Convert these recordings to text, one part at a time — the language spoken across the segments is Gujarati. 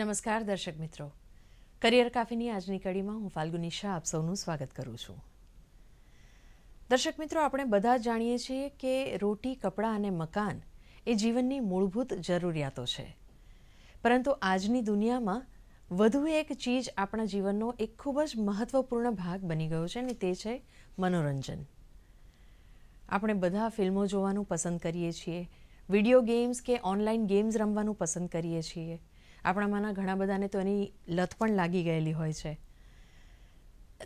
નમસ્કાર દર્શક મિત્રો. કરિયર કાફીની આજની કડીમાં હું ફાલ્ગુની શાહ આપ સૌનું સ્વાગત કરું છું. દર્શક મિત્રો, આપણે બધા જાણીએ છીએ કે રોટી, કપડાં અને મકાન એ જીવનની મૂળભૂત જરૂરિયાતો છે. પરંતુ આજની દુનિયામાં વધુ એક ચીજ આપણા જીવનનો એક ખૂબ જ મહત્વપૂર્ણ ભાગ બની ગયો છે અને તે છે મનોરંજન. આપણે બધા ફિલ્મો જોવાનું પસંદ કરીએ છીએ, વીડિયો ગેમ્સ કે ઓનલાઈન ગેમ્સ રમવાનું પસંદ કરીએ છીએ આપણામાંના ઘણા બધાને તો એની લત પણ લાગી ગયેલી હોય છે.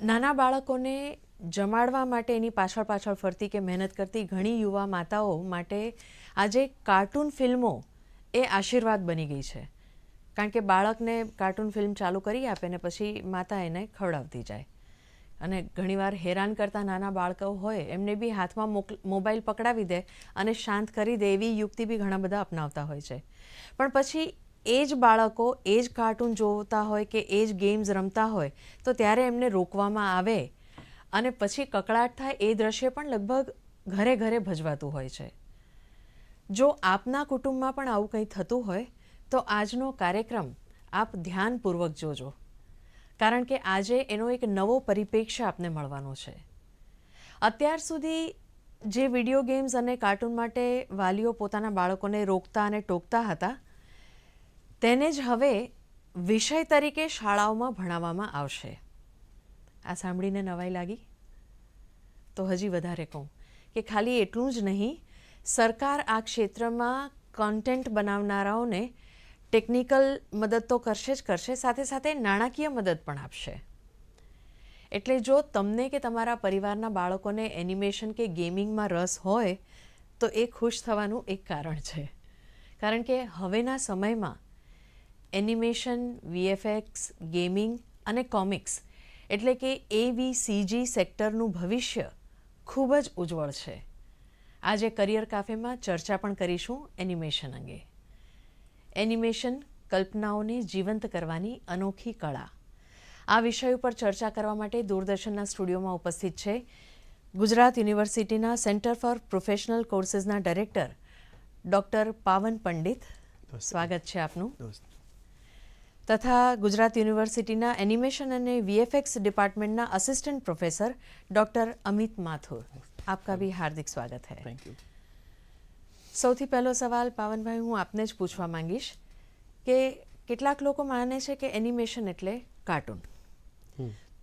નાના બાળકોને જમાડવા માટે એની પાછળ પાછળ ફરતી કે મહેનત કરતી ઘણી યુવા માતાઓ માટે આજે કાર્ટૂન ફિલ્મો એ આશીર્વાદ બની ગઈ છે. કારણ કે બાળકને કાર્ટૂન ફિલ્મ ચાલુ કરી આપે ને પછી માતા એને ખવડાવતી જાય. અને ઘણીવાર હેરાન કરતા નાના બાળકો હોય, એમને બી હાથમાં મોબાઈલ પકડાવી દે અને શાંત કરી દે એવી યુક્તિ બી ઘણા બધા અપનાવતા હોય છે. પણ પછી એ જ બાળકો એ જ કાર્ટૂન જોતા હોય કે એ જ ગેમ્સ રમતા હોય, તો ત્યારે એમને રોકવામાં આવે. અને પછી કકળાટ થાય એ દ્રશ્ય પણ લગભગ ઘરે ઘરે ભજવાતું હોય છે. જો આપના કુટુંબમાં પણ આવું કંઈ થતું હોય, તો આજનો કાર્યક્રમ આપ ધ્યાનપૂર્વક જોજો. કારણ કે આજે એનો એક નવો પરિપ્રેક્ષ્ય આપને મળવાનો છે. અત્યાર સુધી જે વીડિયો ગેમ્સ અને કાર્ટૂન માટે વાલીઓ પોતાના બાળકોને રોકતા અને ટોકતા હતા તેને જ હવે વિષય તરીકે શાળાઓમાં ભણાવવામાં આવશે. આ સાંભળીને નવાઈ લાગી? તો હજી વધારે કહું કે ખાલી એટલું જ નહીં, સરકાર આ ક્ષેત્રમાં કોન્ટેન્ટ બનાવનારાઓને ટેકનિકલ મદદ તો કરશે જ કરશે, સાથે સાથે નાણાકીય મદદ પણ આપશે. એટલે જો તમને કે તમારા પરિવારના બાળકોને એનિમેશન કે ગેમિંગમાં રસ હોય, તો એ ખુશ થવાનું એક કારણ છે. કારણ કે હવેના સમયમાં એનિમેશન વીએફએક્સ ગેમિંગ અને કોમિક્સ એટલે કે એવીસીજી સેક્ટરનું ભવિષ્ય ખૂબ જ ઉજ્જવળ છે. આજે કરિયર કાફેમાં ચર્ચા પણ કરીશું એનિમેશન અંગે. એનિમેશન કલ્પનાઓને જીવંત કરવાની અનોખી કળા. આ વિષય ઉપર ચર્ચા કરવા માટે દૂરદર્શનના સ્ટુડિયોમાં ઉપસ્થિત છે ગુજરાત યુનિવર્સિટીના સેન્ટર ફોર પ્રોફેશનલ કોર્સિસના ડાયરેક્ટર ડૉક્ટર પાવન પંડિત. સ્વાગત છે આપનું. તથા ગુજરાત યુનિવર્સિટીના એનિમેશન અને VFX ડિપાર્ટમેન્ટના assistant professor doctor Amit Mathur. આપકા ભી હાર્દિક સ્વાગત હૈ. થેન્ક સૌથી પહેલો સવાલ પાવનભાઈ હું આપને જ પૂછવા માંગીશ કે કેટલાક લોકો માને છે કે એનિમેશન એટલે કાર્ટૂન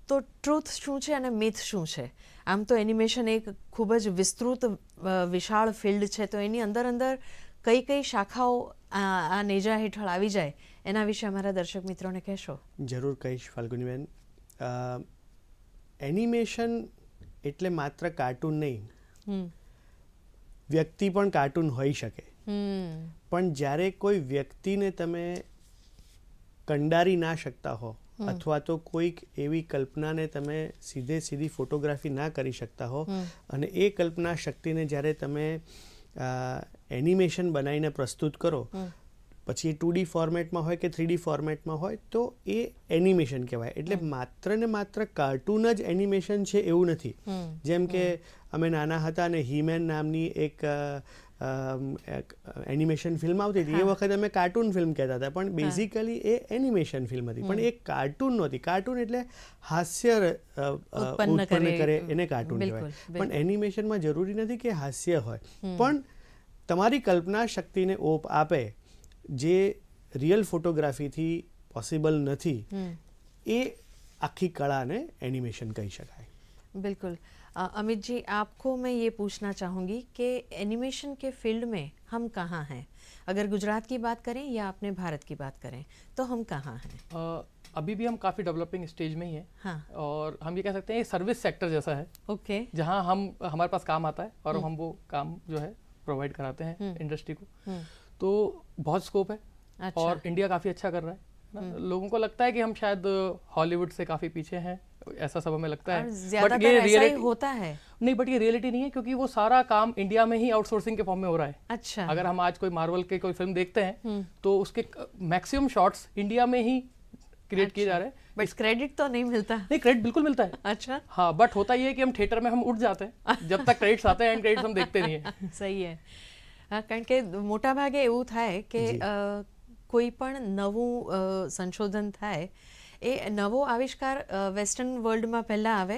તો ટ્રુથ શું છે અને મિથ શું છે? આમ તો એનિમેશન એક ખૂબ જ વિસ્તૃત વિશાળ ફિલ્ડ છે. તો એની અંદર અંદર કઈ કઈ શાખાઓ આ નેજા હેઠળ આવી જાય એના વિશે અમારા દર્શક મિત્રોને કહેશો? જરૂર કહીશ ફાલ્ગુનીબેન. એનિમેશન એટલે માત્ર કાર્ટૂન નહીં. વ્યક્તિ પણ કાર્ટૂન હોઈ શકે. પણ જ્યારે કોઈ વ્યક્તિને તમે કંડારી ના શકતા હો અથવા તો કોઈક એવી કલ્પનાને તમે સીધે સીધી ફોટોગ્રાફી ના કરી શકતા હો અને એ કલ્પના શક્તિને જ્યારે તમે એનિમેશન બનાવીને પ્રસ્તુત કરો પછી એ ટુ ડી ફોર્મેટમાં હોય કે થ્રીડી ફોર્મેટમાં હોય તો એ એનિમેશન કહેવાય. એટલે માત્ર ને માત્ર કાર્ટૂન જ એનિમેશન છે એવું નથી. જેમ કે અમે નાના હતા અને હીમેન નામની એક એનિમેશન ફિલ્મ આવતી હતી. એ વખતે અમે કાર્ટૂન ફિલ્મ કહેતા હતા પણ બેઝિકલી એ એનિમેશન ફિલ્મ હતી. પણ એ કાર્ટૂન નહોતી. કાર્ટૂન એટલે હાસ્ય ઉત્પન્ન. કરે. એને કાર્ટૂન કહેવાય. પણ એનિમેશનમાં જરૂરી નથી કે હાસ્ય હોય. પણ તમારી કલ્પના શક્તિને ઓપ આપે જે રિયલ ફોટોગ્રાફીથી પોસિબલ નથી એ આખી કળાને એનિમેશન કહી શકાય बिल्कुल अ, अमित जी आपको मैं ये पूछना चाहूँगी कि एनिमेशन के फील्ड में हम कहाँ हैं अगर गुजरात की बात करें या अपने भारत की बात करें तो हम कहाँ हैं अ, अभी भी हम काफ़ी डेवलपिंग स्टेज में ही हैं हाँ और हम ये कह सकते हैं ये सर्विस सेक्टर जैसा है ओके जहाँ हम हमारे पास काम आता है और हम वो काम जो है प्रोवाइड कराते हैं इंडस्ट्री को तो बहुत स्कोप है अच्छा। और इंडिया काफ़ी अच्छा कर रहा है हम्म। लोगों को लगता है कि हम शायद हॉलीवुड से काफ़ी पीछे हैं ऐसा सब हमें लगता है। बट ये रियलिटी होता है। नहीं बट ये रियलिटी नहीं है क्योंकि वो सारा काम इंडिया में ही आउटसोर्सिंग के फॉर्म में हो रहा है। अच्छा। अगर हम आज कोई मार्वल के कोई फ़िल्म देखते हैं हम्म। तो उसके मैक्सिमम शॉट्स इंडिया में ही क्रिएट किए जा अच्छा। रहे हैं। बट क्रेडिट तो नहीं मिलता। नहीं क्रेडिट बिल्कुल मिलता है। अच्छा। हाँ बट होता ये है कि हम थिएटर में हम उठ जाते हैं जब तक क्रेडिट्स आते हैं एंड क्रेडिट्स हम देखते नहीं है। सही है। કારણ કે મોટા ભાગે એવું થાય કે કોઈ પણ નવું સંશોધન થાય એ નવો આવિષ્કાર વેસ્ટર્ન વર્લ્ડમાં પહેલાં આવે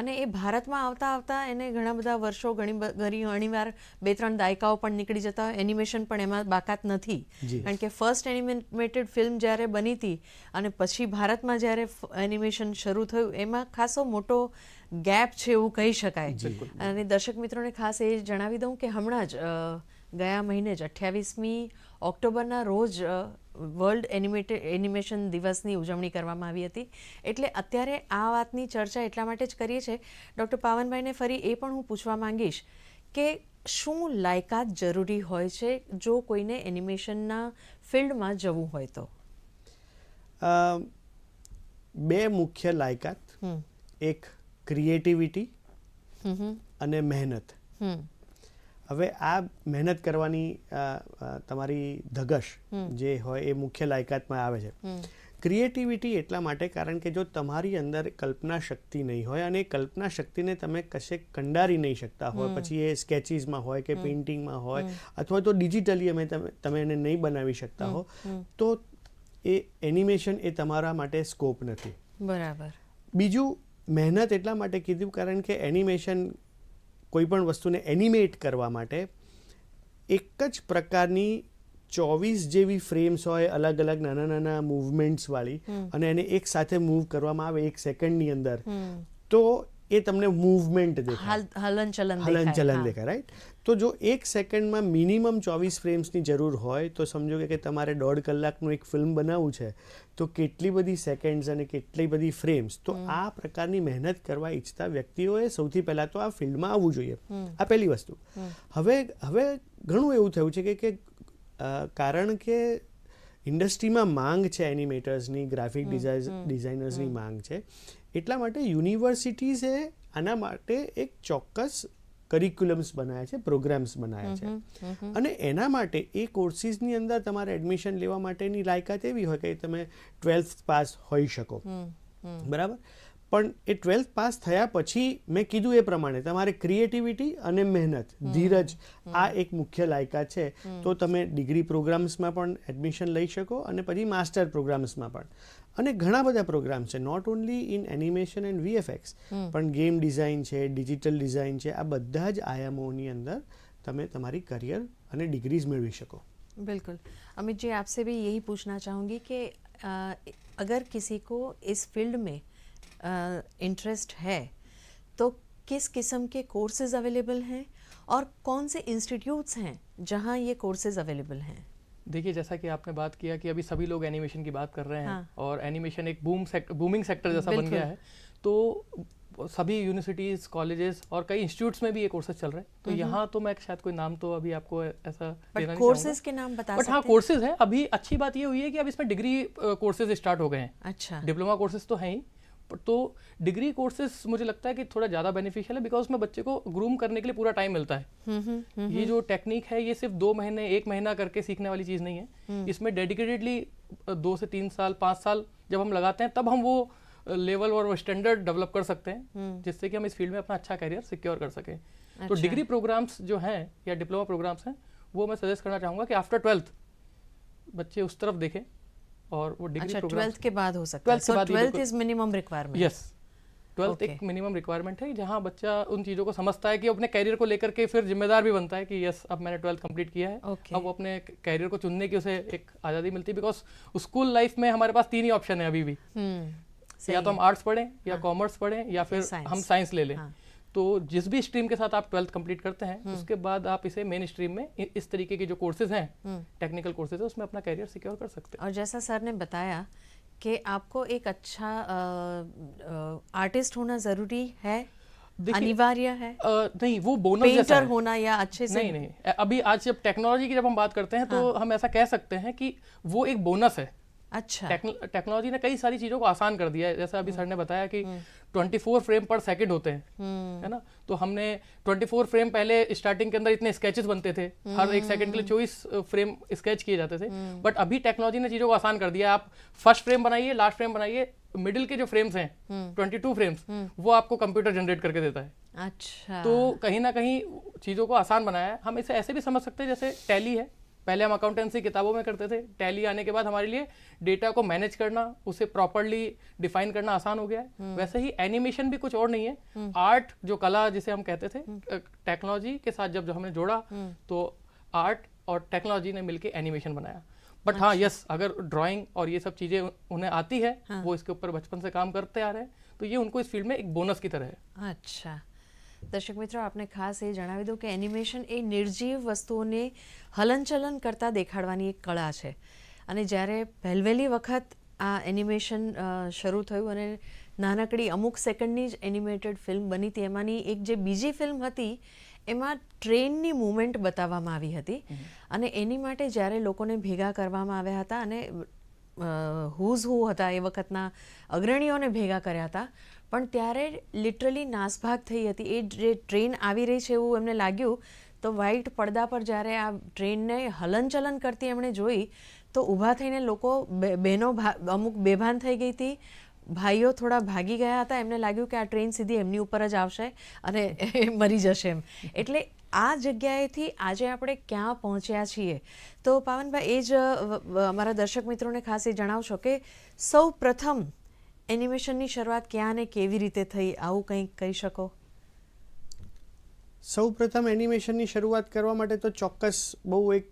અને એ ભારતમાં આવતા આવતા એને ઘણા બધા વર્ષો ઘણી ઘણીવાર બે ત્રણ દાયકાઓ પણ નીકળી જતા હોય એનિમેશન પણ એમાં બાકાત નથી. કારણ કે ફર્સ્ટ એનિમેટેડ ફિલ્મ જ્યારે બની હતી અને પછી ભારતમાં જ્યારે એનિમેશન શરૂ થયું એમાં ખાસો મોટો ગેપ છે એવું કહી શકાય. અને દર્શક મિત્રોને ખાસ એ જણાવી દઉં કે હમણાં જ ગયા મહિને જ અઠ્યાવીસમી ઓક્ટોબરના રોજ વર્લ્ડ એનિમેટેડ એનિમેશન દિવસની ઉજવણી કરવામાં આવી હતી. એટલે અત્યારે આ વાતની ચર્ચા એટલા માટે જ કરીએ છીએ. ડૉક્ટર પાવનભાઈને ફરી એ પણ હું પૂછવા માંગીશ કે શું લાયકાત જરૂરી હોય છે જો કોઈને એનિમેશનના ફિલ્ડમાં જવું હોય તો? બે મુખ્ય લાયકાત. એક ક્રિએટિવિટી અને મહેનત. હવે આ મહેનત કરવાની તમારી ધગશ જે હોય એ મુખ્ય લાયકાતમાં આવે છે. ક્રિએટિવિટી એટલા માટે કારણ કે જો તમારી અંદર કલ્પના શક્તિ નહીં હોય અને કલ્પના શક્તિને તમે કશે કંડારી નહીં શકતા હોય પછી એ સ્કેચીસમાં હોય કે પેઇન્ટિંગમાં હોય અથવા તો ડિજિટલી અમે તમે તમે એને નહીં બનાવી શકતા હો તો એ એનિમેશન એ તમારા માટે સ્કોપ નથી. બરાબર. બીજું મહેનત એટલા માટે કીધું કારણ કે એનિમેશન કોઈ પણ વસ્તુને એનિમેટ કરવા માટે એક જ પ્રકારની ચોવીસ જેવી ફ્રેમ્સ હોય અલગ અલગ નાના નાના મૂવમેન્ટ્સ વાળી અને એને એક સાથે મૂવ કરવામાં આવે એક સેકન્ડની અંદર તો એ તમને મૂવમેન્ટ દેખાય. હાલ હલનચલન હલન ચલન. દેખાય રાઈટ તો જો એક સેકન્ડમાં મિનિમમ ચોવીસ ફ્રેમ્સની જરૂર હોય તો સમજો કે- કે તમારે દોઢ કલાકનું એક ફિલ્મ બનાવવું છે તો કેટલી બધી સેકન્ડ્સ અને કેટલી બધી ફ્રેમ્સ? તો આ પ્રકારની મહેનત કરવા ઈચ્છતા વ્યક્તિઓએ સૌથી પહેલાં તો આ ફિલ્ડમાં આવવું જોઈએ. આ પહેલી વસ્તુ. હવે હવે ઘણું એવું થયું છે કે કે કારણ કે ઇન્ડસ્ટ્રીમાં માંગ છે એનિમેટર્સની ગ્રાફિક ડિઝાઇનર્સની માંગ છે. એટલા માટે યુનિવર્સિટીઝે આના માટે એક ચોક્કસ કરિક્યુલમ્સ બનાવ્યા છે પ્રોગ્રામ્સ બનાવ્યા છે. અને એના માટે એ કોર્સિસની અંદર તમારે એડમિશન લેવા માટેની લાયકાત એવી હોય કે તમે ટ્વેલ્થ પાસ હોઈ શકો. બરાબર? પણ એ ટ્વેલ્થ પાસ થયા પછી મેં કીધું એ પ્રમાણે તમારે ક્રિએટિવિટી અને મહેનત ધીરજ આ એક મુખ્ય લાયકાત છે. તો તમે ડિગ્રી પ્રોગ્રામ્સમાં પણ એડમિશન લઈ શકો અને પછી માસ્ટર પ્રોગ્રામ્સમાં પણ. અને ઘણા બધા પ્રોગ્રામ છે not only in animation and VFX પણ ગેમ ડિઝાઇન છે ડિજિટલ ડિઝાઇન છે આ બધા જ આયામોની અંદર તમે તમારી કરિયર અને ડિગ્રીઝ મેળવી શકો बिल्कुल अमित जी आपसे भी यही पूछना चाहूँगी कि अ, अगर किसी को इस फील्ड में इंटरेस्ट है तो किस किस्म के कोर्सेज अवेलेबल हैं और कौन से इंस्टीट्यूट्स हैं जहाँ ये कोर्सेज अवेलेबल हैं देखिए जैसा कि आपने बात किया कि अभी सभी लोग एनिमेशन की बात कर रहे हैं हाँ। और एनिमेशन एक बूम सेक्टर बूमिंग सेक्टर जैसा बन गया है तो सभी यूनिवर्सिटीज कॉलेजेस और कई इंस्टीट्यूट्स में भी ये कोर्सेज चल रहे हैं। तो यहाँ तो मैं शायद कोई नाम तो अभी आपको ऐसा देना कोर्सेज के नाम बता बट हाँ कोर्सेज है? अभी अच्छी बात ये हुई है कि अब इसमें डिग्री कोर्सेज स्टार्ट हो गए हैं। अच्छा। डिप्लोमा कोर्सेज तो हैं ही। तो डिग्री कोर्सेस मुझे लगता है कि थोड़ा ज़्यादा बेनिफिशियल है बिकॉज़ उसमें बच्चे को ग्रूम करने के लिए पूरा टाइम मिलता है। हम्म हम्म हम्म, ये जो टेक्निक है ये सिर्फ़ दो महीने एक महीना करके सीखने वाली चीज़ नहीं है। इसमें डेडिकेटेडली दो से तीन साल पाँच साल जब हम लगाते हैं तब हम वो लेवल और वो स्टैंडर्ड डेवलप कर सकते हैं जिससे कि हम इस फ़ील्ड में अपना अच्छा करियर सिक्योर कर सकें। अच्छा। तो अच्छा। डिग्री प्रोग्राम्स जो हैं या डिप्लोमा प्रोग्राम्स हैं वो मैं सजेस्ट करना चाहूँगा कि आफ्टर ट्वेल्थ बच्चे उस तरफ़ देखें। और वो डिग्री अच्छा ट्वेल्थ के बाद हो सकता है. So twelfth is minimum requirement yes twelfth एक मिनिमम रिक्वायरमेंट है जहाँ बच्चा उन चीज़ों को समझता है कि अपने कैरियर को लेकर के फिर जिम्मेदार भी बनता है कि यस अब मैंने ट्वेल्थ कंप्लीट किया है। Okay. अब वो अपने कैरियर को चुनने की उसे एक आज़ादी मिलती है बिकॉज़ स्कूल लाइफ में हमारे पास तीन ही ऑप्शन है अभी भी। हम्म या तो हम आर्ट्स पढ़ें या कॉमर्स पढ़ें या फिर हम साइंस ले लें। हाँ। तो जिस भी स्ट्रीम के साथ आप ट्वेल्थ कंप्लीट करते हैं उसके बाद आप इसे मेन स्ट्रीम में इस तरीके के जो कोर्सेज हैं टेक्निकल कोर्सेज है उसमें अपना कैरियर सिक्योर कर सकते हैं। और जैसा सर ने बताया कि आपको एक अच्छा आर्टिस्ट होना ज़रूरी है अनिवार्य है? अ, नहीं वो बोनस जैसा है। होना या अच्छे से? नहीं नहीं अभी आज जब टेक्नोलॉजी की जब हम बात करते हैं तो हम ऐसा कह सकते हैं कि वो एक बोनस है। अच्छा। टेक्नोलॉजी ने कई सारी चीज़ों को आसान कर दिया है। जैसा अभी सर ने बताया कि 24 फ्रेम पर सेकंड होते हैं है ना? तो हमने 24 फ्रेम पहले स्टार्टिंग के अंदर इतने स्केचेस बनते थे। हर एक सेकंड के लिए 24 फ्रेम स्केच किए जाते थे। बट अभी टेक्नोलॉजी ने चीज़ों को आसान कर दिया आप फ़र्स्ट फ्रेम बनाइए लास्ट फ्रेम बनाइए मिडिल के जो फ्रेम्स हैं 22 फ्रेम्स वो आपको कंप्यूटर जनरेट करके देता है। अच्छा। तो कहीं ना कहीं चीज़ों को आसान बनाया है। हम इसे ऐसे भी समझ सकते हैं जैसे टैली है। पहले हम अकाउंटेंसी किताबों में करते थे। टैली आने के बाद हमारे लिए डेटा को मैनेज करना उसे प्रॉपरली डिफाइन करना आसान हो गया है। हम्म। वैसे ही एनिमेशन भी कुछ और नहीं है। हम्म। आर्ट जो कला जिसे हम कहते थे हम्म। टेक्नोलॉजी के साथ जब जो हमने जोड़ा तो आर्ट और टेक्नोलॉजी ने मिलकर एनिमेशन बनाया। बट हाँ अच्छा। यस अगर ड्राइंग और ये सब चीज़ें उन्हें आती है हाँ। वो इसके ऊपर बचपन से काम करते आ रहे हैं तो ये उनको इस फ़ील्ड में एक बोनस की तरह है। अच्छा। દર્શક મિત્રો આપને ખાસ એ જણાવી દઉં કે એનિમેશન એ નિર્જીવ વસ્તુઓને હલનચલન કરતાં દેખાડવાની એક કળા છે. અને જ્યારે પહેલવેલી વખત આ એનિમેશન શરૂ થયું અને નાનકડી અમુક સેકન્ડની જ એનિમેટેડ ફિલ્મ બની હતી એમાંની એક જે બીજી ફિલ્મ હતી એમાં ટ્રેનની મૂવમેન્ટ બતાવવામાં આવી હતી. અને એની માટે જ્યારે લોકોને ભેગા કરવામાં આવ્યા હતા અને હુઝ હુ હતા એ વખતના અગ્રણીઓને ભેગા કર્યા હતા પણ ત્યારે લિટરલી નાસભાગ થઈ હતી. એ જે ટ્રેન આવી રહી છે એવું એમને લાગ્યું, તો વ્હાઇટ પડદા પર જ્યારે આ ટ્રેનને હલનચલન કરતી એમણે જોઈ, તો ઊભા થઈને લોકો બહેનો અમુક બેભાન થઈ ગઈ હતી. ભાઈઓ થોડા ભાગી ગયા હતા. એમને લાગ્યું કે આ ટ્રેન સીધી એમની ઉપર જ આવશે અને મરી જશે એમ. એટલે આ જગ્યાએથી આજે આપણે ક્યાં પહોંચ્યા છીએ? તો પાવનભાઈ, એ જ અમારા દર્શક મિત્રોને ખાસ એ જણાવશો કે સૌ પ્રથમ એનિમેશનની શરૂઆત ક્યાં ને કેવી રીતે થઈ? આવું કંઈક કહી શકો? સૌ પ્રથમ એનિમેશનની શરૂઆત કરવા માટે તો ચોક્કસ બહુ એક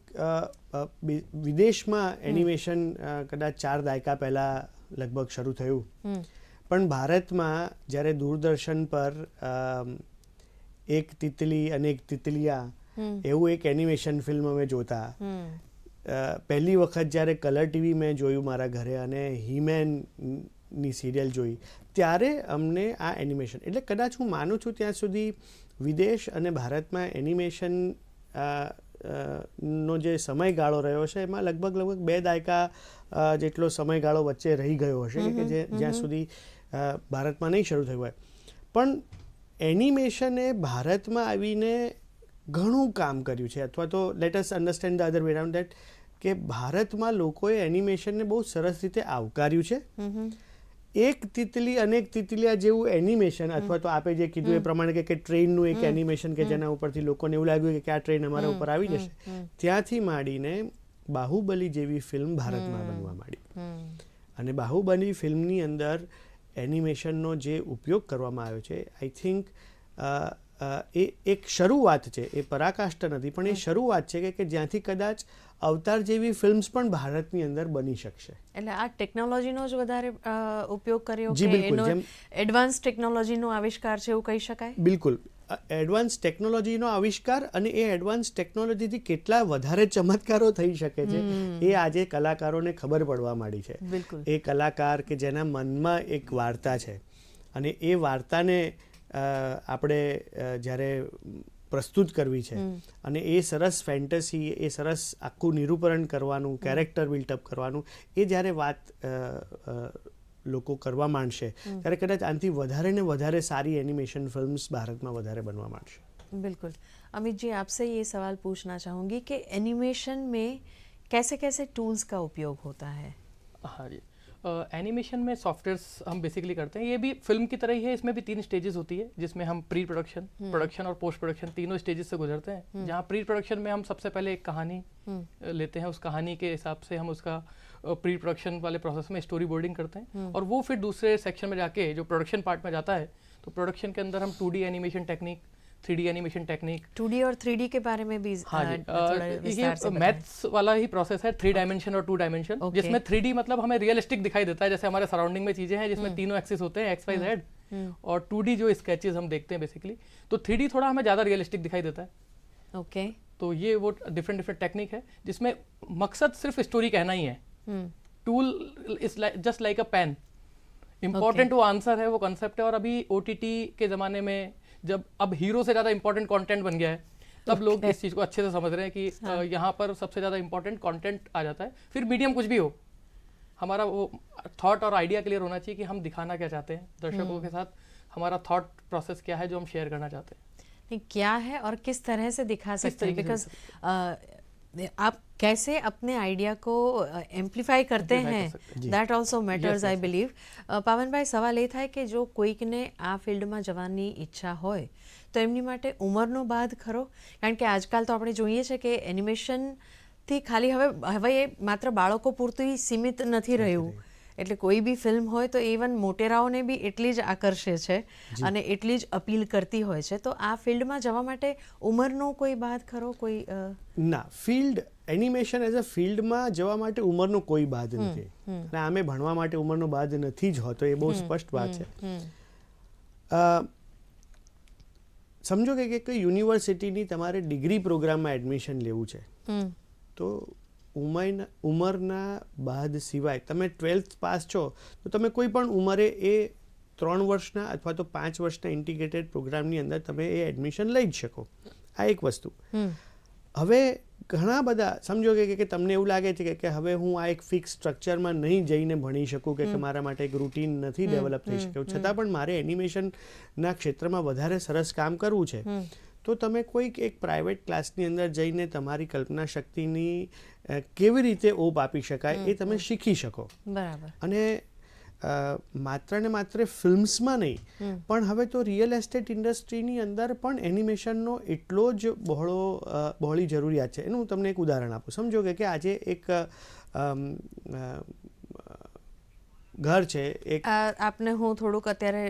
વિદેશમાં એનિમેશન કદાચ ચાર દાયકા પહેલાં લગભગ શરૂ થયું. પણ ભારતમાં જ્યારે દૂરદર્શન પર એક તિતલી અને એક તિતલિયા એવું એક એનિમેશન ફિલ્મ અમે જોતા. પહેલી વખત જ્યારે કલર ટીવી મેં જોયું મારા ઘરે અને હીમેન ની સિરિયલ જોઈ ત્યારે અમને આ એનિમેશન એટલે કદાચ હું માનું છું ત્યાં સુધી વિદેશ અને ભારતમાં એનિમેશન નો જે સમયગાળો રહ્યો છે એમાં લગભગ લગભગ બે દાયકા જેટલો સમયગાળો વચ્ચે રહી ગયો હશે કે જે જ્યાં સુધી ભારતમાં નહીં શરૂ થયું હોય. પણ એનિમેશને ભારતમાં આવીને ઘણું કામ કર્યું છે અથવા તો let us understand the other way round that કે ભારતમાં લોકોએ એનિમેશનને બહુ સરસ રીતે આવકાર્યું છે. એક તિતલી અનેક તિતલિયા જેવું એનિમેશન અથવા તો આપે જે કીધું એ પ્રમાણે કે- ટ્રેનનું એક એનિમેશન કે જેના ઉપરથી લોકોને એવું લાગ્યું કે આ ટ્રેન અમારા ઉપર આવી જશે. ત્યાંથી માંડીને બાહુબલી જેવી ફિલ્મ ભારતમાં બનવા માંડી. અને બાહુબલી ફિલ્મની અંદર એનિમેશનનો જે ઉપયોગ કરવામાં આવ્યો છે આઈ થિંક એ એક શરૂઆત છે. એ પરાકાષ્ઠ નથી. પણ એ શરૂઆત છે કે- કે જ્યાંથી કદાચ અવતાર જેવી ફિલ્મ્સ પણ ભારતની અંદર બની શકશે. એટલે આ ટેકનોલોજીનો જ વધારે ઉપયોગ કર્યો જી, કે બિલકુલ. એનો એડવાન્સ ટેકનોલોજીનો આવિષ્કાર છે એવું કહી શકાય? બિલકુલ. એડવાન્સ ટેકનોલોજીનો આવિષ્કાર અને એ એડવાન્સ ટેકનોલોજીથી કેટલા વધારે ચમત્કારો થઈ શકે છે એ આજે કલાકારોને ખબર પડવા માંડી છે. બિલકુલ. એ કલાકાર કે જેના મનમાં એક વાર્તા છે અને એ વાર્તાને આપણે અ, જ્યારે પ્રસ્તુત કરવી છે અને એ સરસ ફેન્ટસી એ સરસ આખું નિરૂપરણ કરવાનું કેરેક્ટર બિલ્ટઅપ કરવાનું એ જ્યારે વાત અ, અ, લોકો કરવા માંડશે ત્યારે કદાચ આનાથી વધારે ને વધારે સારી એનિમેશન ફિલ્મ્સ ભારતમાં વધારે બનવા માંડશે बिल्कुल अमित जी आपसे ये सवाल पूछना चाहूँगी कि एनिमेशन में कैसे कैसे टूल्स का उपयोग होता है हाँ जी एनिमेशन में सॉफ्टवेयर्स हम बेसिकली करते हैं। ये भी फ़िल्म की तरह ही है इसमें भी तीन स्टेजेस होती है जिसमें हम प्री प्रोडक्शन प्रोडक्शन और पोस्ट प्रोडक्शन तीनों स्टेजेस से गुजरते हैं। जहाँ प्री प्रोडक्शन में हम सबसे पहले एक कहानी लेते हैं। उस कहानी के हिसाब से हम उसका प्री प्रोडक्शन वाले प्रोसेस में स्टोरी बोर्डिंग करते हैं। और वो फिर दूसरे सेक्शन में जाके जो प्रोडक्शन पार्ट में जाता है तो प्रोडक्शन के अंदर हम two animation technique three animation technique two और थ्री के बारे में भी हाँ जी से ये मैथ्स वाला ही प्रोसेस है थ्री डायमेंशन और टू डायमेंशन Okay. जिसमें थ्री मतलब हमें रियलिस्टिक दिखाई देता है जैसे हमारे सराउंडिंग में चीज़ें हैं जिसमें तीनों एक्सिस होते हैं एक्स वाई जेड और टू जो स्केचेस हम देखते हैं बेसिकली तो थ्री थोड़ा हमें ज़्यादा रियलिस्टिक दिखाई देता है। ओके तो ये वो डिफरेंट डिफरेंट टेक्निक है जिसमें मकसद सिर्फ़ स्टोरी कहना ही है। Tool is just like a pen important वो आंसर है वो कंसेप्ट है और अभी ओटीटी के ज़माने में जब अब हीरो से ज़्यादा इंपॉर्टेंट कॉन्टेंट बन गया है तब लोग इस चीज़ को अच्छे से समझ रहे हैं कि हाँ. यहाँ पर सबसे ज़्यादा इंपॉर्टेंट कॉन्टेंट आ जाता है। फिर मीडियम कुछ भी हो हमारा वो थॉट और आइडिया क्लियर होना चाहिए कि हम दिखाना क्या चाहते हैं दर्शकों के साथ हमारा थॉट प्रोसेस क्या है जो हम शेयर करना चाहते हैं। क्या है और किस तरह से दिखा सकते हैं? बिकॉज़ आप कैसे अपने आइडिया को એમ્પ્લિફાય કરતે હે that also matters I believe પાવનભાઈ સવાલ એ થાય કે જો કોઈકને આ ફિલ્ડમાં જવાની ઈચ્છા હોય તો એમની માટે ઉંમરનો બાદ ખરો કારણ કે આજકાલ તો આપણે જોઈએ છે કે એનિમેશનથી ખાલી હવે હવે એ માત્ર બાળકો પૂરતું સીમિત નથી રહ્યું એટલે કોઈ બી ફિલ્મ હોય તો ઇવન મોટેરાઓને બી એટલી જ આકર્ષે છે અને એટલી જ અપીલ કરતી હોય છે. તો આ ફિલ્ડમાં જવા માટે ઉંમરનો કોઈ બાદ ખરો? કોઈ ના ફિલ્ડ એનિમેશન એઝ અ ફિલ્ડમાં જવા માટે ઉંમરનો કોઈ બાદ નથી. અને આમે ભણવા માટે ઉંમરનો બાદ નથી જ હોતો એ બહુ સ્પષ્ટ વાત છે. સમજો કે કે કોઈ યુનિવર્સિટીની તમારે ડિગ્રી પ્રોગ્રામમાં એડમિશન લેવું છે. તો ઉંમરના ઉંમરના બાદ સિવાય તમે ટ્વેલ્થ પાસ છો તો તમે કોઈ પણ ઉંમરે એ ત્રણ વર્ષના અથવા તો પાંચ વર્ષના ઇન્ટિગ્રેટેડ પ્રોગ્રામની અંદર તમે એ એડમિશન લઈ જ શકો. આ એક વસ્તુ. હવે ઘણા બધા સમજો કે કે તમને એવું લાગે છે કે હવે હું આ એક ફિક્સ સ્ટ્રક્ચરમાં નહીં જઈને ભણી શકું કે કે મારા માટે એક રૂટીન નથી ડેવલપ થઈ શક્યું. છતાં પણ મારે એનિમેશનના ક્ષેત્રમાં વધારે સરસ કામ કરવું છે. તો તમે કોઈક એક પ્રાઇવેટ ક્લાસની અંદર જઈને તમારી કલ્પના શક્તિની કેવી રીતે ઓપ આપી શકાય એ તમે શીખી શકો. બરાબર. અને માત્ર ને માત્ર ફિલ્મ્સમાં નહીં પણ હવે તો રિયલ એસ્ટેટ ઇન્ડસ્ટ્રીની અંદર પણ એનિમેશનનો એટલો જ બહોળો બહોળી જરૂરિયાત છે. એનું હું તમને એક ઉદાહરણ આપું. સમજો કે આજે એક ઘર છે એક આપને હું થોડુંક અત્યારે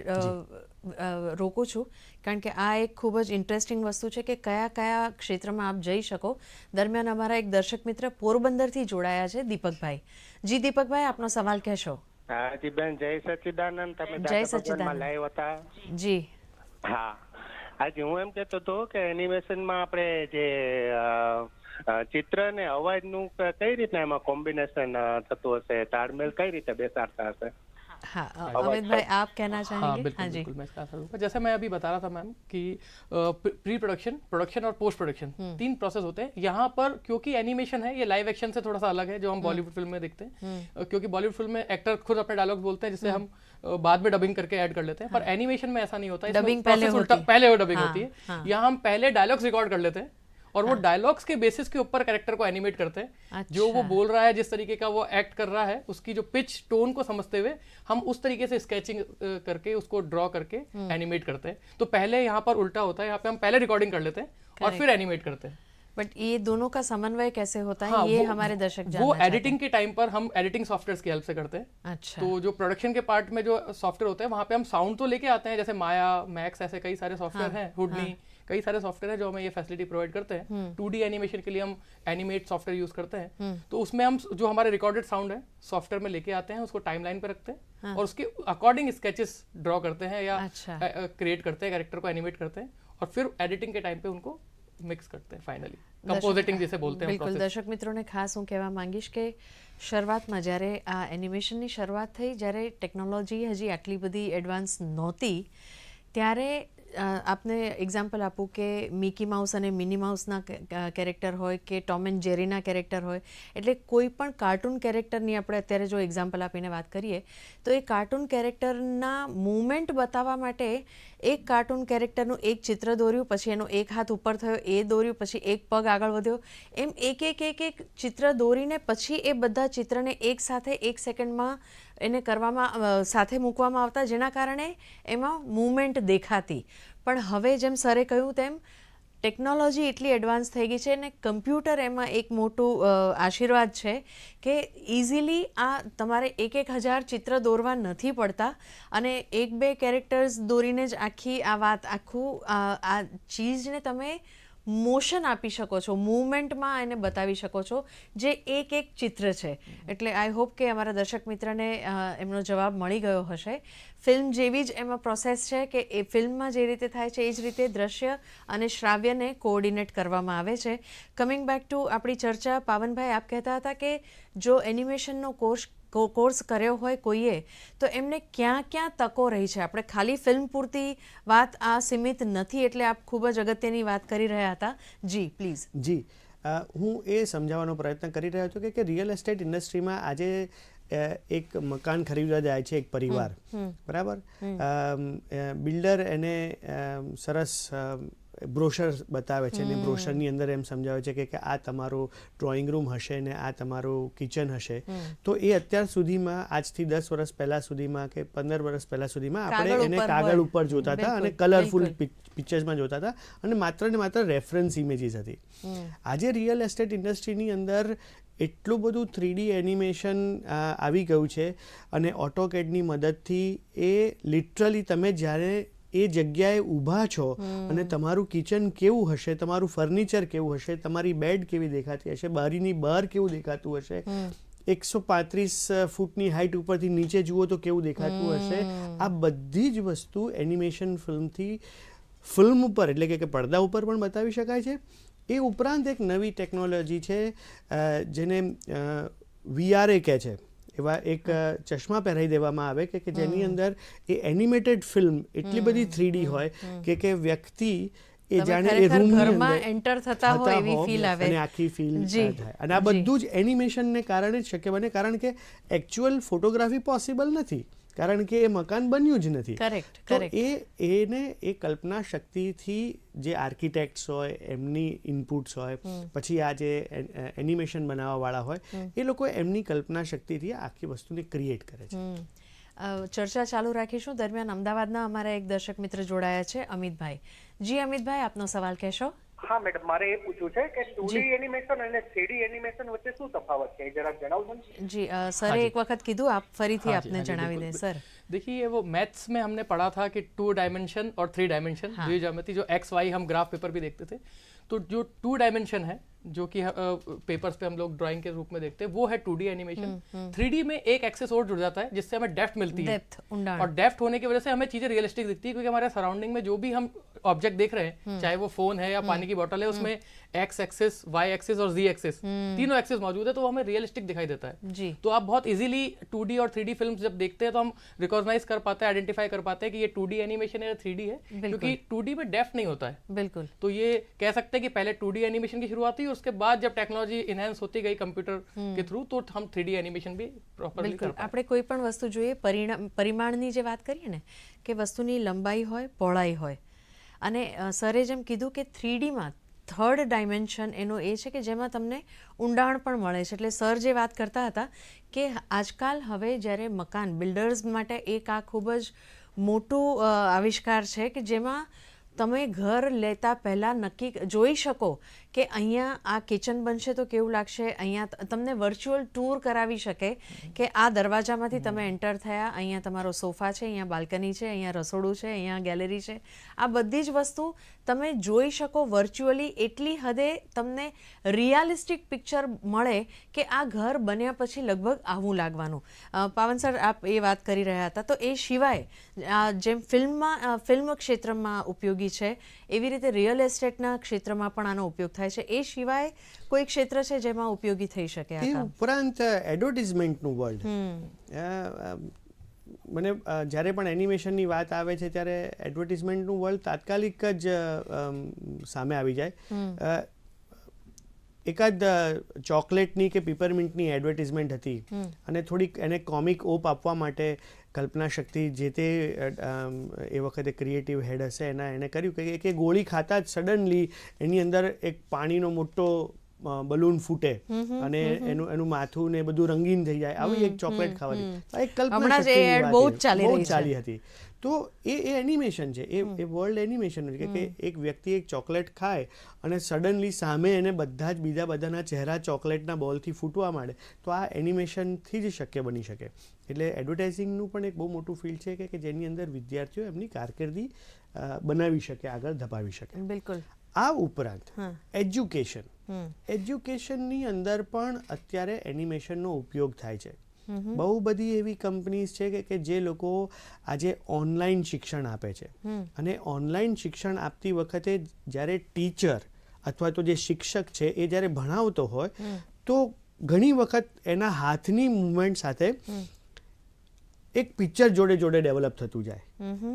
રોકું છું. કારણ કે આ એક ખૂબ જ ઇન્ટરેસ્ટિંગ વસ્તુ છે કે કયા કયા ક્ષેત્રમાં આપ જઈ શકો. દરમિયાન અમારા એક દર્શક મિત્ર પોરબંદરથી જોડાયા છે દીપકભાઈ. જી દીપકભાઈ આપનો સવાલ કહેશો? હા જી બેન જય સચિદાનંદ. તમે જય સચિદાનંદ. લાઈવ હતા. જી. હા. આજે હું એમ કહેતો હતો કે એનિમેશનમાં આપણે જે ચિત્ર ને અવાજનું કઈ રીતના એમાં કોમ્બિનેશન થતું હશે? તાળમેલ કઈ રીતે બેસાડતા હશે? हाँ अमित भाई आप कहना हाँ चाहेंगे? बिल्कुल हाँ जी। बिल्कुल मैं इसका आंसर दूँगा। जैसे मैं अभी बता रहा था मैम कि प्री प्रोडक्शन प्रोडक्शन और पोस्ट प्रोडक्शन तीन प्रोसेस होते हैं। यहाँ पर क्योंकि एनिमेशन है ये लाइव एक्शन से थोड़ा सा अलग है जो हम बॉलीवुड फ़िल्म में देखते हैं। क्योंकि बॉलीवुड फ़िल्म में एक्टर खुद अपने डायलॉग्स बोलते हैं जिसे हम बाद में डबिंग करके ऐड कर लेते हैं। पर एनिमेशन में ऐसा नहीं होता इसमें Dubbing पहले होती है। पहले वो डबिंग हाँ, होती है। हाँ। यहाँ हम पहले डायलॉग्स रिकॉर्ड कर लेते हैं और वो डायलॉग्स के बेसिस के ऊपर कैरेक्टर को एनिमेट करते हैं। अच्छा। जो वो अच्छा। बोल रहा है जिस तरीके का वो एक्ट कर रहा है उसकी जो पिच टोन को समझते हुए हम उस तरीके से स्केचिंग करके उसको ड्रॉ करके हम्म। एनिमेट करते हैं। तो पहले यहाँ पर उल्टा होता है यहाँ पे हम पहले रिकॉर्डिंग कर लेते हैं और फिर एनिमेट करते हैं। बट ये दोनों का समन्वय कैसे होता है हाँ, ये वो- हमारे दर्शक वो जानना चाहते एडिटिंग के टाइम पर हम एडिटिंग सॉफ्टवेयर की हेल्प से करते हैं। हैं अच्छा। तो जो प्रोडक्शन के पार्ट में जो सॉफ्टवेयर होते हैं वहाँ पे हम साउंड तो लेके आते हैं जैसे माया मैक्स ऐसे कई सारे सॉफ्टवेयर हैं हुडनी कई सारे सॉफ्टवेयर हैं जो हमें ये फैसिलिटी प्रोवाइड करते हैं टू एनिमेशन के लिए हम एनिमेट सॉफ्टवेयर यूज करते हैं तो उसमें हम जो हमारे रिकॉर्डेड साउंड है सॉफ्टवेयर में लेके आते हैं उसको टाइमलाइन पे रखते हैं और उसके अकॉर्डिंग स्केचेस ड्रॉ करते हैं या अच्छा। क्रिएट करते हैं कैरेक्टर को एनिमेट करते हैं और फिर एडिटिंग के टाइम पे उनको मिक्स करते हैं फाइनली कंपोजिटिंग जिसे बोलते हैं हम બિલકુલ process. દર્શક મિત્રોને ખાસ હું કહેવા માંગીશ કે શરૂઆતમાં જ્યારે આ એનિમેશનની શરૂઆત થઈ જ્યારે ટેકનોલોજી હજી આટલી બધી એડવાન્સ નહોતી ત્યારે અ, આપને એક્ઝામ્પલ આપું કે મિકી માઉસ અને મિની માઉસના કેરેક્ટર હોય કે ટોમ એન્ડ જેરીના કેરેક્ટર હોય, એટલે કોઈ પણ કાર્ટૂન કેરેક્ટરની આપણે અત્યારે જો એક્ઝામ્પલ આપીને વાત કરીએ, તો એ કાર્ટૂન કેરેક્ટરના મૂવમેન્ટ બતાવવા માટે એક કાર્ટૂન કેરેક્ટરનું એક ચિત્ર દોર્યું, પછી એનો એક હાથ ઉપર થયો, એ દોર્યું, પછી એક પગ આગળ વધ્યો, એમ એક એક એક એક ચિત્ર દોરીને પછી એ બધા ચિત્રને એક સાથે એક સેકન્ડમાં એને કરવામાં સાથે મૂકવામાં આવતા, જેના કારણે એમાં મૂવમેન્ટ દેખાતી. પણ હવે જેમ સરે કહ્યું તેમ ટેકનોલોજી એટલી એડવાન્સ થઈ ગઈ છે અને કમ્પ્યુટર એમાં એક મોટું આશીર્વાદ છે કે ઇઝીલી આ તમારે એક એક હજાર ચિત્ર દોરવા નથી પડતા અને એક બે કેરેક્ટર્સ દોરીને જ આખી આ વાત, આખું આ ચીજને તમે મોશન આપી શકો છો, મૂવમેન્ટમાં એને બતાવી શકો છો, જે એક એક ચિત્ર છે. એટલે આઈ હોપ કે અમારા દર્શક મિત્રને એમનો જવાબ મળી ગયો હશે. ફિલ્મ જેવી જ એમાં પ્રોસેસ છે કે એ ફિલ્મમાં જે રીતે થાય છે, એ જ રીતે દ્રશ્ય અને શ્રાવ્યને કોઓર્ડિનેટ કરવામાં આવે છે. કમિંગ બેક ટુ આપણી ચર્ચા, પાવનભાઈ, આપ કહેતા હતા કે જો એનિમેશનનો કોર્સ કોર્સ કર્યો હોય કોઈએ તો એમને ક્યાં ક્યાં તકો રહી છે? આપણે ખાલી ફિલ્મ પૂરતી વાત આ સીમિત નથી એટલે આપ ખૂબ જ અગત્યની વાત કરી રહ્યા હતા. જી પ્લીઝ જી. હું એ સમજાવવાનો પ્રયત્ન કરી રહ્યો છું કે રિયલ એસ્ટેટ ઇન્ડસ્ટ્રીમાં આજે એક મકાન ખરીદવા જાય છે એક પરિવાર. બરાબર? બિલ્ડર એને સરસ બ્રોશર બતાવે છે અને બ્રોશરની અંદર એમ સમજાવે છે કે આ તમારો ડ્રોઈંગ રૂમ હશે ને આ તમારું કિચન હશે. તો એ અત્યાર સુધીમાં આજથી દસ વર્ષ પહેલા સુધીમાં કે પંદર વર્ષ પહેલા સુધીમાં આપણે એને કાગળ ઉપર જોતા હતા અને કલરફુલ પિક્ચર્સમાં જોતા હતા અને માત્ર ને માત્ર રેફરન્સ ઇમેજીસ હતી. આજે રિયલ એસ્ટેટ ઇન્ડસ્ટ્રીની અંદર એટલું બધું થ્રીડી એનિમેશન આવી ગયું છે અને ઓટોકેડની મદદથી એ લિટરલી તમે જ્યારે એ જગ્યાએ ઊભા છો અને તમારું કિચન કેવું હશે તમારું ફર્નિચર કેવું હશે તમારી બેડ કેવી દેખાતી હશે બારીની બહાર કેવું દેખાતું હશે એકસો પાંત્રીસ ફૂટની હાઇટ ઉપરથી નીચે જુઓ તો કેવું દેખાતું હશે. આ બધી જ વસ્તુ એનિમેશન ફિલ્મથી ફિલ્મ ઉપર એટલે કે કે પડદા ઉપર પણ બતાવી શકાય છે. એ ઉપરાંત એક નવી ટેકનોલોજી છે જેને વીઆરએ કહે છે. એવા એક ચશ્મા પહેરાવી દેવામાં આવે કે કે જેની અંદર એ એનિમેટેડ ફિલ્મ એટલી બધી થ્રીડી હોય કે કે વ્યક્તિ એ જાણે એ રૂમની ઘરમાં થતા હોય એવી ફીલ આવે. અને આખી ફીલ થાય. અને આ બધું જ એનિમેશનને કારણે જ શક્ય બને કારણ કે એકચ્યુઅલ ફોટોગ્રાફી પોસિબલ નથી. કારણ કે એ મકાન બન્યું જ નથી. કરેક્ટ એ એને એ કલ્પના શક્તિથી જે આર્કિટેક્ટ્સ હોય એમની ઇનપુટ્સ હોય પછી આ જે એનિમેશન બનાવવાવાળા હોય એ લોકો એમની કલ્પના શક્તિથી આખી વસ્તુને ક્રિએટ કરે છે. ચર્ચા ચાલુ રાખીશું. દરમિયાન અમદાવાદના અમારા એક દર્શક મિત્ર જોડાયા છે અમિતભાઈ. જી અમિતભાઈ આપનો સવાલ કહેશો? હા મેડમ મારે એ પૂછવું છે કે ટુ ડી એનિમેશન અને થ્રીડી એનિમેશન વચ્ચે શું તફાવત છે એ જરાક જણાવજો ને જી અ, સરે એક વખત કીધું આપ ફરીથી हाँ जी, આપને हाँ जी, જણાવી દે बिल्कुल, સર देखिए वो मैथ्स में हमने पढ़ा था कि टू डायमेंशन और थ्री डायमेंशन हाँ। जो ज्योमेट्री जो एक्स वाई हम ग्राफ पेपर भी देखते थे तो जो टू डायमेंशन है जो कि पेपर्स पे हम लोग ड्राइंग के रूप में देखते हैं वो है टू एनिमेशन थ्री में एक एक्सेस और जुड़ जाता है जिससे हमें डेफ्ट मिलती है। और डेफ्ट होने की वजह से हमें चीज़ें रियलिस्टिक दिखती है क्योंकि हमारे सराउंडिंग में जो भी हम ऑब्जेक्ट देख रहे हैं चाहे वो फ़ोन है या पानी की बॉटल है उसमें एक्स एक्सेस वाई एक्सेस और जी एक्सेस तीनों एक्सेस मौजूद है तो वो हमें रियलिस्टिक दिखाई देता है। तो आप बहुत इजीली टू और थ्री फ़िल्म जब देखते हैं तो हम रिकॉग्नाइज कर पाते हैं आइडेंटिफाई कर पाते हैं कि ये टू एनिमेशन है या थ्री है क्योंकि टू में डेफ्ट नहीं होता है। बिल्कुल। तो ये कह सकते हैं कि पहले टू एनिमेशन की शुरुआत हुई उसके बाद जब टेक्नोलॉजी इनहेंस होती गई कंप्यूटर के थ्रू तो हम थ्री एनिमेशन भी प्रॉपरली બિલકુલ कर पाए આપણે કોઈ પણ વસ્તુ જોઈએ પરિણામ પરિમાણની જે વાત કરીએ ને કે વસ્તુની લંબાઈ હોય પહોળાઈ હોય અને અ, સરે જેમ કીધું કે થ્રીડીમાં થર્ડ ડાયમેન્શન એનો એ છે કે જેમાં તમને ઊંડાણ પણ મળે છે એટલે સર જે વાત કરતા હતા કે આજકાલ હવે જ્યારે મકાન બિલ્ડર્સ માટે એક આ ખૂબ જ મોટું અ, આવિષ્કાર છે કે જેમાં તમે ઘર લેતા પહેલાં નક્કી જોઈ શકો કે અહીંયા આ કિચન બનશે તો કેવું લાગશે? અહીંયા તમને વર્ચ્યુઅલ ટૂર કરાવી શકે કે આ દરવાજામાંથી તમે એન્ટર થયા, અહીંયા તમારો સોફા છે, અહીંયા બાલ્કની છે, અહીંયા રસોડું છે, અહીંયા ગેલેરી છે. આ બધી જ વસ્તુ તમે જોઈ શકો વર્ચ્યુઅલી એટલી હદે તમને રિયાલિસ્ટિક પિક્ચર મળે કે આ ઘર બન્યા પછી લગભગ આવું લાગવાનું. પાવન સર, આપ એ વાત કરી રહ્યા હતા. તો એ સિવાય જેમ ફિલ્મમાં ફિલ્મ ક્ષેત્રમાં ઉપયોગી છે, એવી રીતે રિયલ એસ્ટેટના ક્ષેત્રમાં પણ આનો ઉપયોગ થાય છે. એ સિવાય કોઈ ક્ષેત્ર છે જેમાં ઉપયોગી થઈ શકે એ ઉપરાંત એડવર્ટિઝમેન્ટનું વર્લ્ડ મને જ્યારે પણ એનિમેશનની વાત આવે છે ત્યારે એડવર્ટિઝમેન્ટનું વર્લ્ડ તાત્કાલિક જ સામે આવી જાય. એકાદ ચોકલેટની કે પીપરમિન્ટની એડવર્ટિઝમેન્ટ હતી અને થોડીક એને કોમિક ઓપ આપવા માટે કલ્પના શક્તિ જે તે એ વખતે ક્રિએટિવ હેડ હશે એના એણે કર્યું કે એક ગોળી ખાતા જ સડનલી એની અંદર એક પાણીનો મોટો બલૂન ફૂટે અને એનું એનું માથું ને બધું રંગીન થઈ જાય. આવી એક ચોકલેટ ખાવાની. એક કલ્પના બહુ. ચાલી હતી. તો એ એ એનિમેશન છે. એ એ વર્લ્ડ એનિમેશન છે. કે એક વ્યક્તિ એક ચોકલેટ ખાય અને સડનલી સામે એને બધા જ બીજા બધાના ચહેરા ચોકલેટના બોલથી ફૂટવા માંડે તો આ એનિમેશનથી જ શક્ય બની શકે. એટલે એડવર્ટાઇઝિંગનું પણ એક બહુ મોટું ફિલ્ડ છે કે કે જેની અંદર વિદ્યાર્થીઓ એમની કારકિર્દી બનાવી શકે આગળ ધપાવી શકે. બિલકુલ. આ ઉપરાંત એજ્યુકેશન એજ્યુકેશનની અંદર પણ અત્યારે એનિમેશનનો ઉપયોગ થાય છે. બહુ બધી એવી કંપનીઝ છે કે જે લોકો આજે ઓનલાઈન શિક્ષણ આપે છે. અને ઓનલાઈન શિક્ષણ આપતી વખતે જ્યારે ટીચર અથવા તો જે શિક્ષક છે એ જ્યારે ભણાવતો હોય તો ઘણી વખત એના હાથની મુવમેન્ટ સાથે એક પિક્ચર જોડે જોડે ડેવલપ થતું જાય.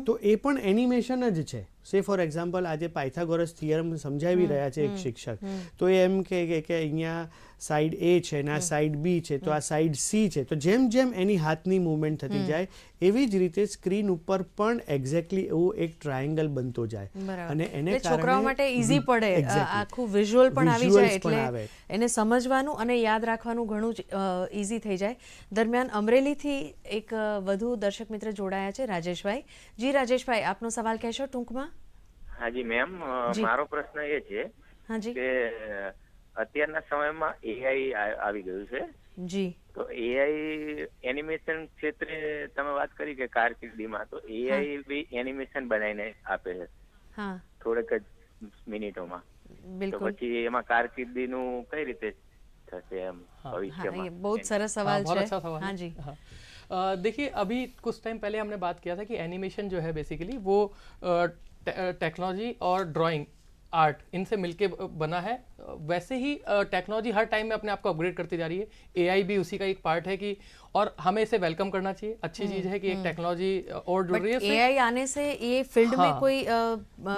તો એ પણ એનિમેશન જ છે. સે ફોર એક્ઝામ્પલ આજે પાયથાગોરસ થિયરમ સમજાવી રહ્યા છે એક શિક્ષક. તો એ એમ કે કે કે અહીંયા સાઈડ એ છે ને આ સાઈડ બી છે તો આ સાઈડ સી છે. તો જેમ જેમ એની હાથની મૂવમેન્ટ થતી જાય એવી જ રીતે સ્ક્રીન ઉપર પણ એક્ઝેક્ટલી એવું એક ટ્રાયેંગલ બનતો જાય. અને એને છોકરાઓ માટે ઈઝી પડે. આખું વિઝ્યુઅલ પણ આવી જાય એટલે એને સમજવાનું અને યાદ રાખવાનું ઘણું જ ઈઝી થઈ જાય. દરમિયાન અમરેલીથી એક વધુ દર્શક મિત્ર જોડાયા છે રાજેશભાઈ. જી રાજેશભાઈ આપનો સવાલ કહેશો ટૂંકમાં? હાજી મેમ અ, જી. મારો પ્રશ્ન એ છે હાજી કે અત્યારના સમયમાં એઆઈ આવી ગયું છે જી તો એઆઈ એનિમેશન ક્ષેત્રે તમે વાત કરી કે કારકિર્દીમાં તો એઆઈ બી એનિમેશન બનાવીને આપે છે હા થોડેક જ મિનિટોમાં તો બિલકુલ પછી એમાં કારકિર્દીનું કઈ રીતે થશે એમ હા એ ભવિષ્યમાં બહુ જ સરસ हाँ, સવાલ बहुत છે अच्छा सवाल है। હા જી हाँ। अ, देखिए अभी कुछ टाइम पहले हमने बात किया था कि एनिमेशन जो है बेसिकली वो टेक्नोलॉजी और ड्राइंग आर्ट इनसे मिलके ब- बना है अ, वैसे ही टेक्नोलॉजी हर टाइम में अपने आप को अपग्रेड करती जा रही है। एआई भी उसी का एक पार्ट है कि और हमें इसे वेलकम करना चाहिए। अच्छी चीज़ है कि एक टेक्नोलॉजी और जुड़ रही है एआई आने से ये फ़ील्ड हाँ, में हाँ। कोई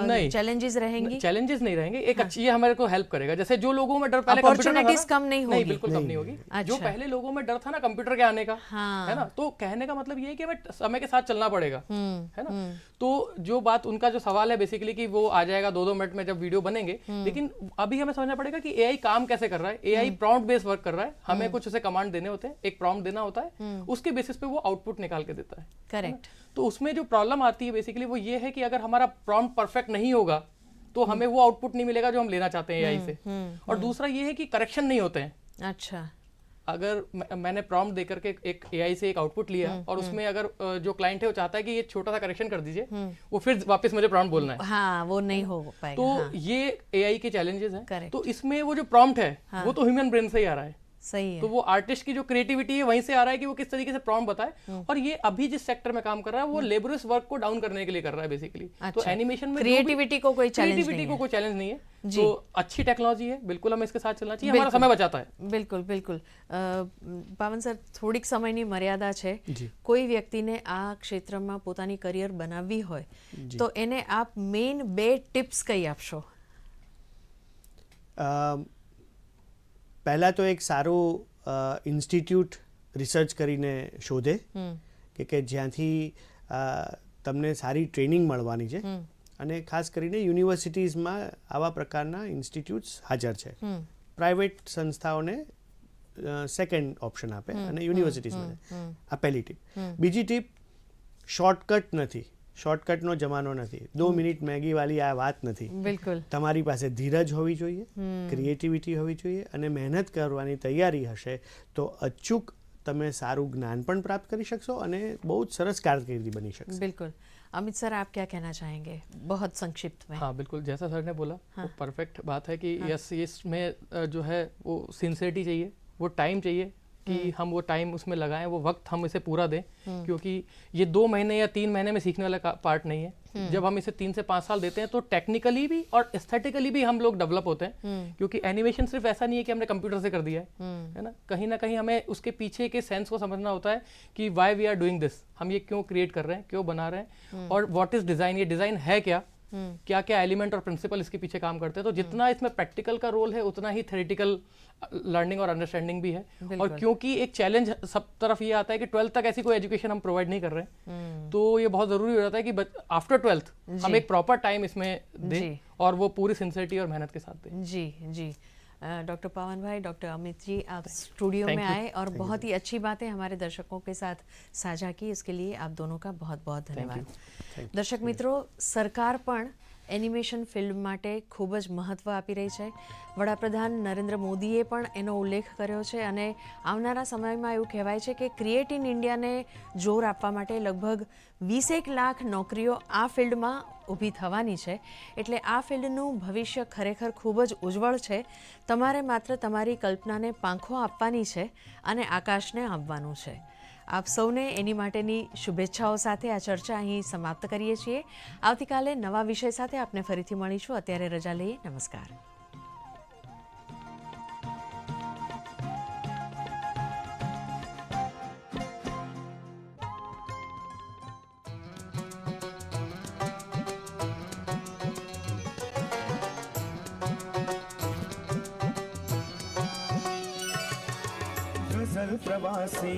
नहीं। चैलेंजेस रहेंगी? चैलेंजेस नहीं रहेंगे। एक अच्छी ये हमारे को हेल्प करेगा। जैसे जो लोगों में डर पहले ना- कम नहीं होगी। नहीं बिल्कुल कम नहीं होगी। जो अच्छा। पहले लोगों में डर था ना कंप्यूटर के आने का हाँ। है ना? तो कहने का मतलब ये है कि हमें समय के साथ चलना पड़ेगा हम्म, है ना? तो जो बात उनका जो सवाल है बेसिकली कि वो आ जाएगा दो दो मिनट में जब वीडियो बनेंगे। हम्म। लेकिन अभी हमें समझना पड़ेगा कि एआई काम कैसे कर रहा है? एआई प्रॉम्प्ट बेस्ड वर्क कर रहा है। हम्म। हमें कुछ उसे कमांड देने होते हैं एक प्रॉम्प्ट देना होता है उसके बेसिस पे वो आउटपुट निकाल के देता है। करेक्ट तो उसमें जो प्रॉब्लम आती है बेसिकली वो ये है कि अगर हमारा प्रॉम्प्ट परफेक्ट नहीं होगा तो हमें वो आउटपुट नहीं मिलेगा जो हम लेना चाहते हैं एआई से। और दूसरा ये है कि करेक्शन नहीं होते हैं। अच्छा। अगर मैंने प्रॉम्प्ट देकर के एक एआई से एक आउटपुट लिया और उसमें अगर जो क्लाइंट है वो चाहता है कि ये छोटा सा करेक्शन कर दीजिए वो फिर वापस मुझे प्रॉम्प्ट बोलना है। हाँ वो नहीं हो पाएगा तो हाँ, ये एआई के चैलेंजेस हैं। तो इसमें वो जो प्रॉम्प्ट है हाँ. वो तो ह्यूमन ब्रेन से ही आ रहा है। सही है तो वो आर्टिस्ट की जो क्रिएटिविटी है वहीं से आ रहा है कि वो किस तरीके से प्रॉम्प्ट बताए हम्म। और ये अभी जिस सेक्टर में काम कर रहा है वो लेबरस वर्क को डाउन करने के लिए कर रहा है बेसिकली तो अच्छा। एनिमेशन में Creativity को कोई challenge क्रिएटिविटी नहीं को है। कोई चैलेंज नहीं है जी। तो अच्छी टेक्नोलॉजी है बिल्कुल हमें इसके साथ चलना चाहिए हमारा समय बचाता है બિલકુલ બિલકુલ અ, પાવન સર થોડીક સમયની મર્યાદા છે જી. કોઈ વ્યક્તિને આ ક્ષેત્રમાં પોતાની કરિયર બનાવવી હોય તો એને આપ મેઇન બે ટિપ્સ કઈ આપશો અમ, પહેલાં તો એક સારું ઇન્સ્ટિટ્યૂટ રિસર્ચ કરીને શોધે કે કે જ્યાંથી તમને સારી ટ્રેનિંગ મળવાની છે. અને ખાસ કરીને યુનિવર્સિટીઝમાં આવા પ્રકારના ઇન્સ્ટિટ્યૂટ્સ હાજર છે. પ્રાઇવેટ સંસ્થાઓને સેકન્ડ ઓપ્શન આપે અને યુનિવર્સિટીઝમાં આ પહેલી ટીપ બીજી ટીપ શોર્ટકટ નથી. શોર્ટકટનો જમાનો નથી દો મિનિટ મેગી વાલી આ વાત નથી બિલકુલ તમારી પાસે ધીરજ હોવી જોઈએ ક્રિએટિવિટી હોવી જોઈએ અને મહેનત કરવાની તૈયારી હશે તો અચૂક તમે સારું જ્ઞાન પણ પ્રાપ્ત કરી શકશો અને બહુ જ સરસ કારકિર્દી બની શકશે बिल्कुल अमित सर आप क्या कहना चाहेंगे बहुत संक्षिप्त में हाँ बिल्कुल जैसा सर ने बोला वो परफेक्ट बात है कि यस इसमें अ, जो है वो सिंसियरिटी चाहिए वो टाइम चाहिए कि हम वो टाइम उसमें लगाएँ वो वक्त हम इसे पूरा दें क्योंकि ये दो महीने या तीन महीने में सीखने वाला पार्ट नहीं है। जब हम इसे तीन से पाँच साल देते हैं तो टेक्निकली भी और एस्थेटिकली भी हम लोग डेवलप होते हैं क्योंकि एनिमेशन सिर्फ़ ऐसा नहीं है कि हमने कंप्यूटर से कर दिया है है ना? कहीं ना कहीं हमें उसके पीछे के सेंस को समझना होता है कि why we are doing this हम ये क्यों क्रिएट कर रहे हैं क्यों बना रहे हैं और वॉट इज़ डिज़ाइन ये डिज़ाइन है क्या? क्या क्या एलिमेंट और प्रिंसिपल इसके पीछे काम करते हैं। तो जितना इसमें प्रैक्टिकल का रोल है उतना ही थेरेटिकल लर्निंग और अंडरस्टैंडिंग भी है। और क्योंकि एक चैलेंज सब तरफ़ ये आता है कि ट्वेल्थ तक ऐसी कोई एजुकेशन हम प्रोवाइड नहीं कर रहे हैं। तो ये बहुत ज़रूरी हो जाता है कि आफ्टर ट्वेल्थ हम एक प्रॉपर टाइम इसमें दें और वो पूरी सिंसियरिटी और मेहनत के साथ दें। जी जी। डॉक्टर पवन भाई डॉक्टर अमित जी आप स्टूडियो में आए और बहुत ही अच्छी बातें हमारे दर्शकों के साथ साझा की। इसके लिए आप दोनों का बहुत बहुत धन्यवाद। दर्शक मित्रों सरकार पर એનિમેશન ફિલ્મ માટે ખૂબ જ મહત્ત્વ આપી રહી છે. વડાપ્રધાન નરેન્દ્ર મોદીએ પણ એનો ઉલ્લેખ કર્યો છે અને આવનારા સમયમાં એવું કહેવાય છે કે ક્રિએટ ઇન ઇન્ડિયાને જોર આપવા માટે લગભગ વીસેક લાખ નોકરીઓ આ ફિલ્ડમાં ઊભી થવાની છે. એટલે આ ફિલ્ડનું ભવિષ્ય ખરેખર ખૂબ જ ઉજ્જવળ છે. તમારે માત્ર તમારી કલ્પનાને પાંખો આપવાની છે અને આકાશને આવવાનું છે. આપ સૌને એની માટેની શુભેચ્છાઓ સાથે આ ચર્ચા અહીં સમાપ્ત કરીએ છીએ. આવતીકાલે નવા વિષય સાથે આપને ફરીથી મળીશું. અત્યારે રજા લઈએ. નમસ્કાર. ಪ್ರವಾಸಿ